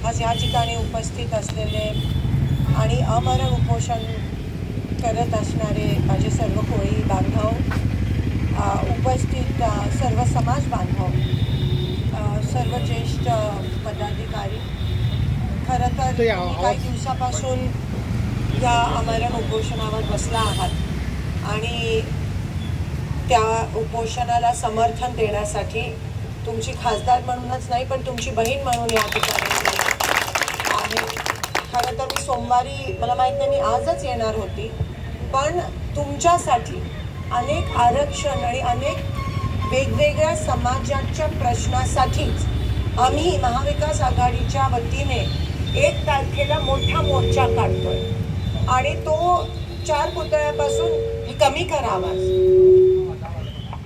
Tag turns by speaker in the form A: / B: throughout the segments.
A: आज या ठिकाणी उपस्थित असलेले आणि अमरण उपोषण करत असणारे माझे सर्व कोळी बांधव उपस्थित सर्व समाज बांधव सर्व ज्येष्ठ पदाधिकारी खरं तर काही दिवसापासून या अमरण उपोषणावर बसला आहात आणि त्या उपोषणाला समर्थन देण्यासाठी तुमची खासदार म्हणूनच नाही पण तुमची बहीण म्हणून या ठिकाणी आहे. खरं तर मी सोमवारी मला माहीत नाही मी आजच येणार होती पण तुमच्यासाठी अनेक आरक्षण आणि अनेक वेगवेगळ्या समाजाच्या प्रश्नासाठीच आम्ही महाविकास आघाडीच्या वतीने एक तारखेला मोठा मोर्चा काढतोय. आणि तो चार पुतळ्यापासून कमी करावा.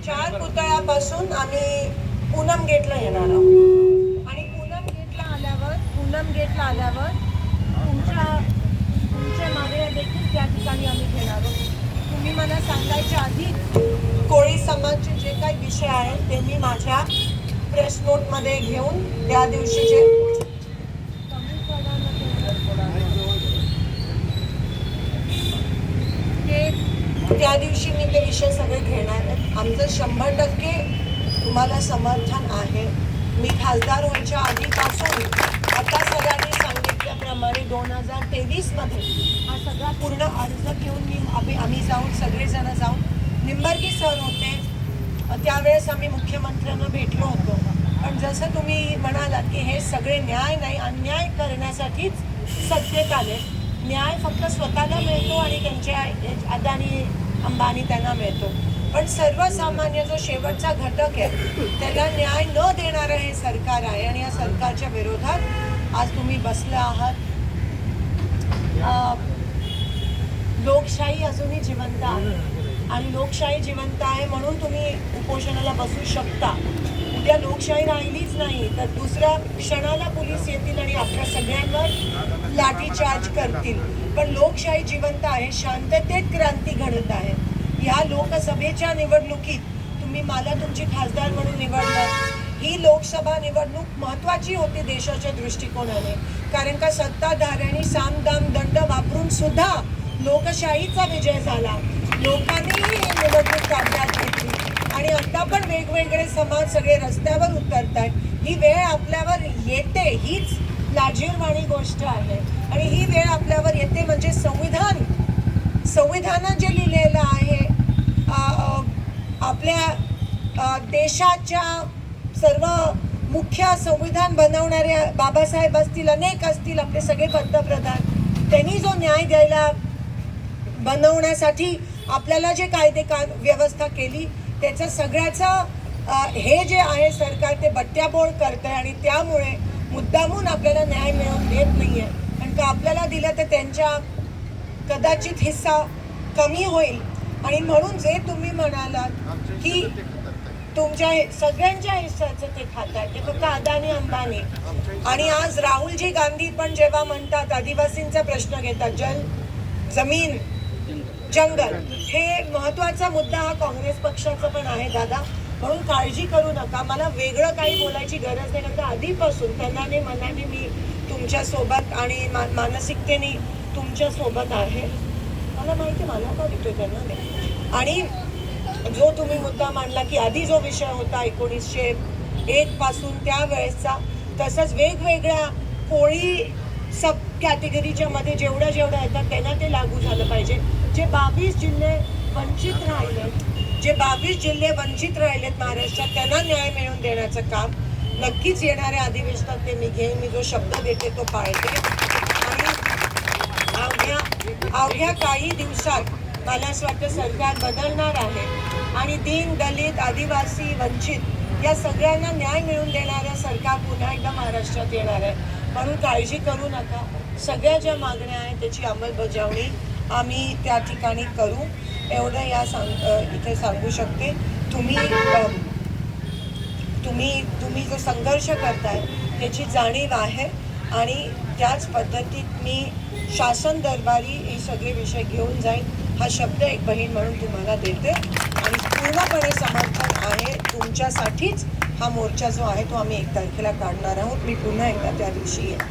A: चार पुतळ्यापासून आम्ही पूनम गेटला येणार आहोत आणि पूनम गेटला आल्यावर पूनम गेटला आल्यावर तुमच्या तुमच्या मागण्या देखील त्या ठिकाणी आम्ही घेणार आहोत तुम्ही मला सांगायच्या आधी कोळी समाजचे जे काही विषय आहेत ते मी माझ्या प्रेस नोटमध्ये घेऊन त्या दिवशीचे ते त्या दिवशी मी ते विषय सगळे घेणार आहेत आमचं शंभर टक्के तुम्हाला समर्थन आहे. मी खासदार व्हायच्या आधीपासून आता सगळ्यांनी सांगितल्याप्रमाणे दोन हजार तेवीसमध्ये हा सगळा पूर्ण अर्ज घेऊन मी आम्ही आम्ही जाऊन सगळेजण जाऊन निंबर्गी सर होते. त्यावेळेस आम्ही मुख्यमंत्र्यांना भेटलो होतो. पण जसं तुम्ही म्हणालात की हे सगळे न्याय नाही अन्याय करण्यासाठीच सत्तेत आले. न्याय फक्त स्वतःला मिळतो आणि त्यांच्या अदानी अंबानी त्यांना मिळतो. पण सर्वसामान्य जो शेवटचा घटक आहे त्याला न्याय न देणारं हे सरकार आहे आणि या सरकारच्या विरोधात आज तुम्ही बसलं आहात. लोकशाही अजूनही जिवंत आहे. आणि लोकशाही जिवंत आहे म्हणून तुम्ही उपोषणाला बसू शकता. उद्या लोकशाही राहिलीच नाही तर दुसऱ्या क्षणाला पोलीस येतील आणि आपल्या सगळ्यांवर लाठीचार्ज करतील. पण लोकशाही जिवंत आहे शांततेत क्रांती घडत आहे. ह्या लोकसभेच्या निवडणुकीत तुम्ही मला तुमची खासदार म्हणून निवडलं. ही लोकसभा निवडणूक महत्वाची होती देशाच्या दृष्टिकोनाने. कारण का सत्ताधाऱ्यांनी सामदाम दंड वापरून सुद्धा लोकशाहीचा विजय झाला. लोकांनी ही निवडणूक ताब्यात घेतली. आणि आता पण वेगवेगळे समाज सगळे रस्त्यावर उतरत आहेत ही वेळ आपल्यावर येते हीच लाजीरवाणी गोष्ट आहे. आणि ही वेळ आपल्यावर येते म्हणजे संविधान. संविधानात जे लिहिलेलं आहे आपल्या देशाच्या सर्व मुख्य संविधान बनवणाऱ्या बाबासाहेब असतील अनेक असतील आपले सगळे पंतप्रधान त्यांनी जो न्याय द्यायला बनवण्यासाठी आपल्याला जे कायदे का व्यवस्था केली त्याचं सगळ्याचं हे जे आहे सरकार ते बट्ट्याबोळ करत आहे आणि त्यामुळे मुद्दामून आपल्याला न्याय मिळवून देत नाही आहे कारण का आपल्याला दिलं तर त्यांच्या कदाचित हिस्सा कमी होईल. आणि म्हणून जे तुम्ही म्हणालात की तुमच्या सगळ्यांच्या हिस्साचं ते खात आहे ते फक्त अदानी अंबानी. आणि आज राहुलजी गांधी पण जेव्हा म्हणतात आदिवासींचा प्रश्न घेतात जल जमीन जंगल. हे महत्त्वाचा मुद्दा हा काँग्रेस पक्षाचा पण आहे दादा. म्हणून काळजी करू नका. मला वेगळं काही बोलायची गरज नाही. कारण आधीपासून तनाने मनाने मी तुमच्यासोबत आणि मा- मानसिकतेने तुमच्यासोबत आहे. मला माहिती आहे, मला का देतोय त्यांना? आणि जो तुम्ही मुद्दा मांडला की आधी जो विषय होता एकोणीसशे एक पासून त्यावेळेसचा तसंच वेगवेगळ्या कोळी सब कॅटेगरीच्या मध्ये जेवढ्या जेवढ्या येतात त्यांना ते लागू झालं पाहिजे. जे बावीस जिल्हे वंचित राहिले जे बावीस जिल्हे वंचित राहिलेत महाराष्ट्रात त्यांना न्याय मिळवून देण्याचं काम नक्कीच येणाऱ्या अधिवेशनात ते मी घेईन. मी जो शब्द देते तो पाळते. आणि अवघ्या अवघ्या काही दिवसात मला असं वाटतं सरकार बदलणार आहे. आणि दीन दलित आदिवासी वंचित या सगळ्यांना न्याय मिळवून देणाऱ्या सरकार पुन्हा एकदा महाराष्ट्रात येणार आहे. म्हणून काळजी करू नका. सगळ्या ज्या मागण्या आहेत त्याची अंमलबजावणी आम्ही त्या ठिकाणी करू. एवढं या सांग इथे सांगू शकते. तुम्ही तुम्ही तुम्ही जो संघर्ष करताय त्याची जाणीव आहे. आणि त्याच पद्धतीत मी शासन दरबारी हे सगळे विषय घेऊन जाईन. हा शब्द एक बहीण म्हणून तुम्हाला देते. आणि पूर्णपणे समर्थन आहे तुमच्यासाठीच हा मोर्चा जो आहे तो आम्ही एक तारखेला काढणार आहोत. मी पुन्हा एकदा त्या दिवशी येईन.